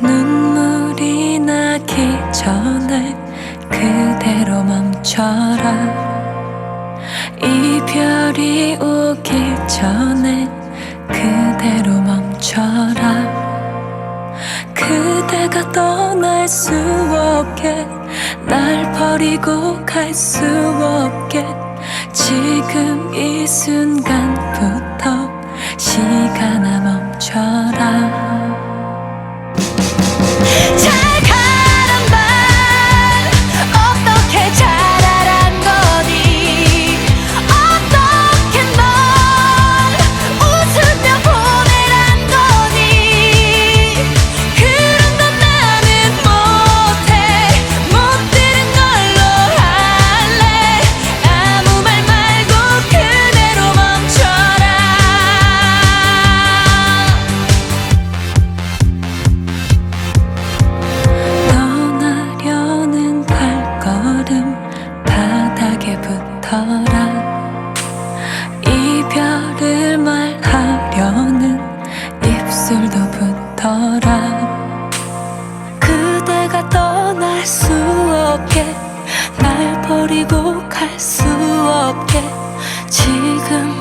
눈물이 나기 전에 그대로 멈춰라. 이별이 오기 전에 그대로 멈춰라. 그대가 떠날 수 없게 날 버리고 갈 수 없게 지금 이 순간부터 버리고 갈 수 없게 지금